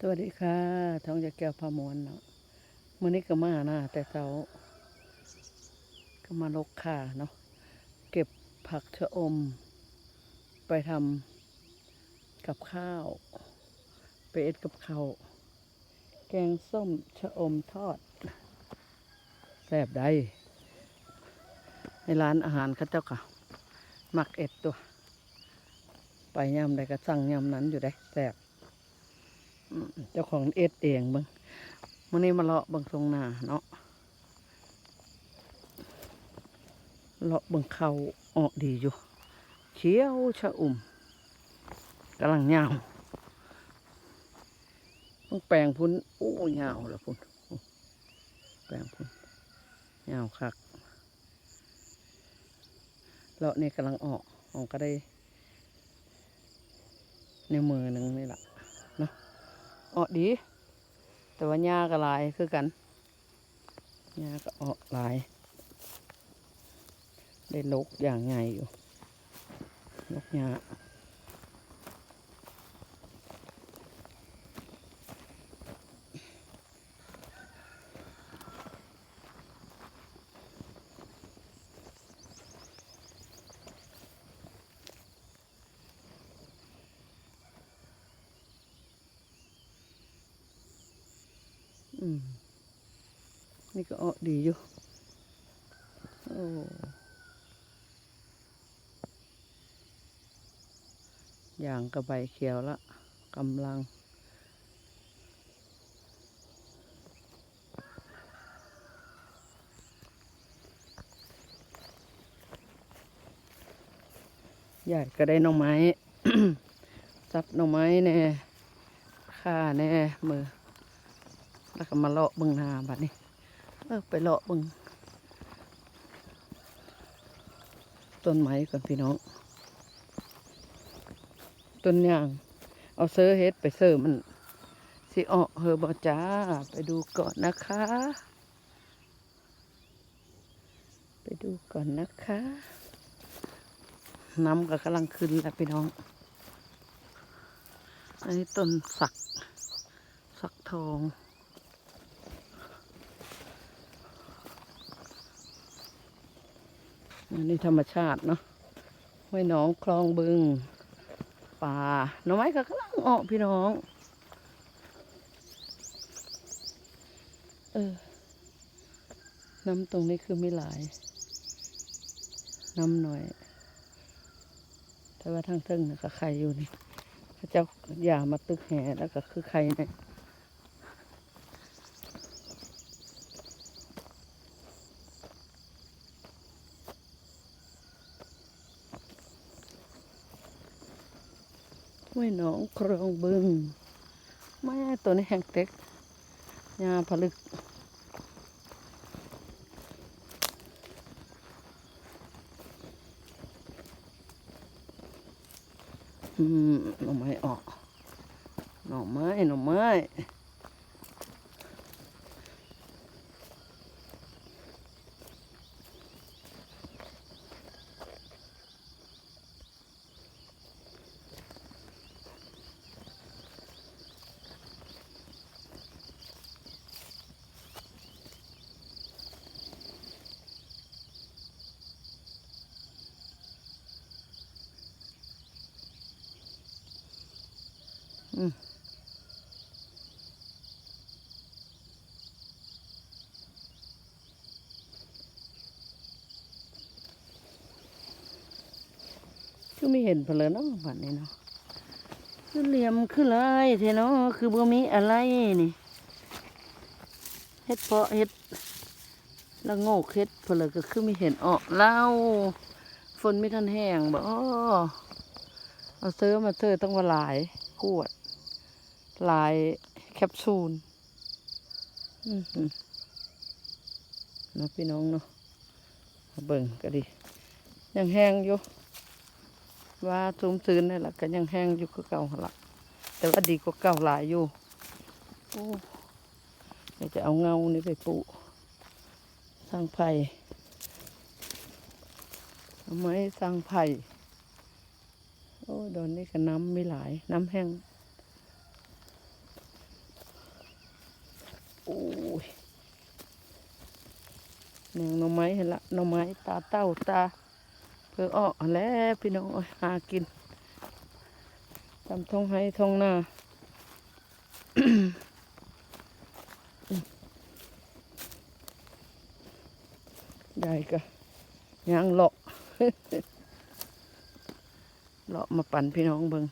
สวัสดีค่ะท้องจะแก้วพามวนเนาะมื้อนี้ก็มาหน้าแต่เช้าก็มาลกข่าเนาะเก็บผักชะอม ไปทำกับข้าว ไปเอ็ดกับข้าวแกงส้มชะอมทอดแซ่บได้ในร้านอาหารข้าเจ้าค่ะมักเอ็ดตัว ไปยำใดก็สั่งยำนั้นอยู่ได้แซ่บ เจ้าของเอ็ดเองเบังมื่อนี้มาเลาะบังทรงหนาเนาะเลาะบังเขาออกดีอยู่ เขียวชะอุ่มกำลังยาวต้องแปลงพุ่นโอ้ยาวล้วพุ่นแปลงพุ่นยาวคักเลาะนี่กำลังออกออกก็ได้ ในมือหนึ่งนี่แหละ ออกดี แต่ว่าหญ้าก็หลายคือกันหญ้าก็ออกหลาย ได้ลกอย่างไงอยู่ลกหญ้า นี่ก็ออกดีอยู่ โอ้อย่างกระใบเขียวละกำลัง ใหญ่ก็ได้หน่อไม้ ซับหน่อไม้แน่ข่าแน่มือ แล้วก็มาเลาะเบึงนาบัดนี้เออไปเลาะเบึงต้นไม้ก่อนพี่น้อง ต้นยาง เอาเซอร์เฮ็ดไปเซอร์มันสิออกเฮอบอจ้า ไปดูก่อนนะคะ ไปดูก่อนนะคะ น้ำก็กำลังขึ้นแล้วพี่น้อง อันนี้ต้นสัก สักทอง อันนี้ธรรมชาติเนาะห้วยหนองคลองบึง ป่าหน่อไม้ก็กำลังออกพี่น้อง เออ น้ำตรงนี้คือไม่หลาย น้ำหน่อย แต่ว่าทางเทิงนะก็ไข่อยู่นี่พระเจ้าอย่ามาตึกแห่แล้วก็คือไข่เนี่ย ห้วยหนองครองบึงแม่ตัวนี้แห้งเต็กยาผลึกอืมหน่อไม้ออก หน่อไม้ หน่อไม้ อืมคือไม่เห็นเพนเลยเนาะบัดนี้เนาะคือเหลี่ยมคือลายเทเนาะคือบ่มีอะไรนี่เฮ็ดเพาะเฮ็ดละโงกเฮ็ดเพนเลยก็คือไม่เห็นออกเล่าฝนไม่ทันแห้งบ่เอาเสื้อมาเสื้อต้องว่าหลายขวด หลายแคปซูลนะพี่น้องเนาะเบิ่งก็ดี ยังแห้งอยู่ว่าซุมซืนนี่แหละก็ยังแห้งอยู่คือเก่าละแต่ว่าดีกว่าเก่าหลายอยู่โอ้จะเอาเงานี่ไปปลูกสร้างไผ่เอาไม้สร้างไผ่โอ้ดอนนี้ก็น้ำไม่หลาย น้ำแห้ง โอ้ย แนงหน่อไม้เห็นละหน่อไม้ตาเต้าตาเพื่ออ้อแล้วพี่น้องหากินตำท้องให้ท้องหน้าได้ก็ย่างเลาะเลาะมาปั่นพี่น้องเบิง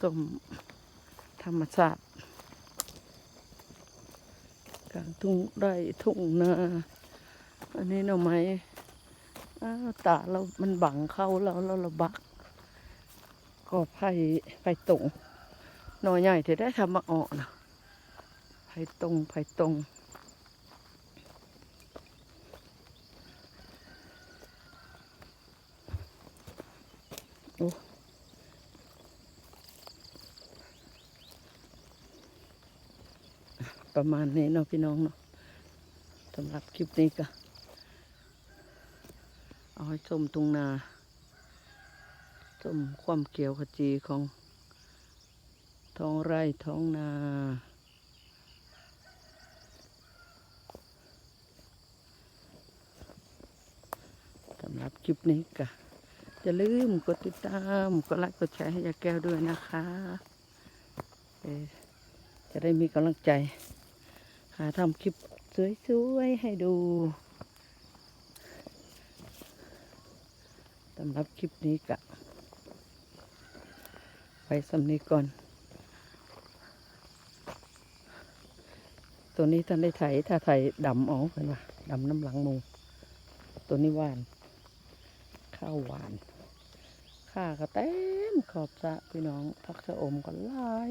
ต้มธรรมชาติ ลางทุ่งไร่ทุ่งนา อันนี้หน่อไม้อ้าวตาเรา มันบังเข้าเราเราเราบัก ก็ไผ่ไผ่ตรงหน่อใหญ่เถอะได้ทำมาออกนะไผ่ตรงไผ่ตรง ประมาณนี้เนาะพี่น้องเนาะสำหรับคลิปนี้ก็เอาให้ชมตรงนาชมความเขียวขจีของท้องไร่ท้องนาสำหรับคลิปนี้ก็อย่าลืมกดติดตามกดไลค์กดแชร์ให้ยาแก้วด้วยนะคะ จะได้มีกำลังใจ หาทำคลิปสวยๆให้ดูสำหรับคลิปนี้กะไปสำนีก่อน ตัวนี้ท่านได้ไถถ้าไถดำอ๋อเห็นว่าดำน้ำหลังมู ตัวนี้หวาน ข้าวหวานข้าก็เต็มขอบสะพี่น้องพักสะอมก็ลาย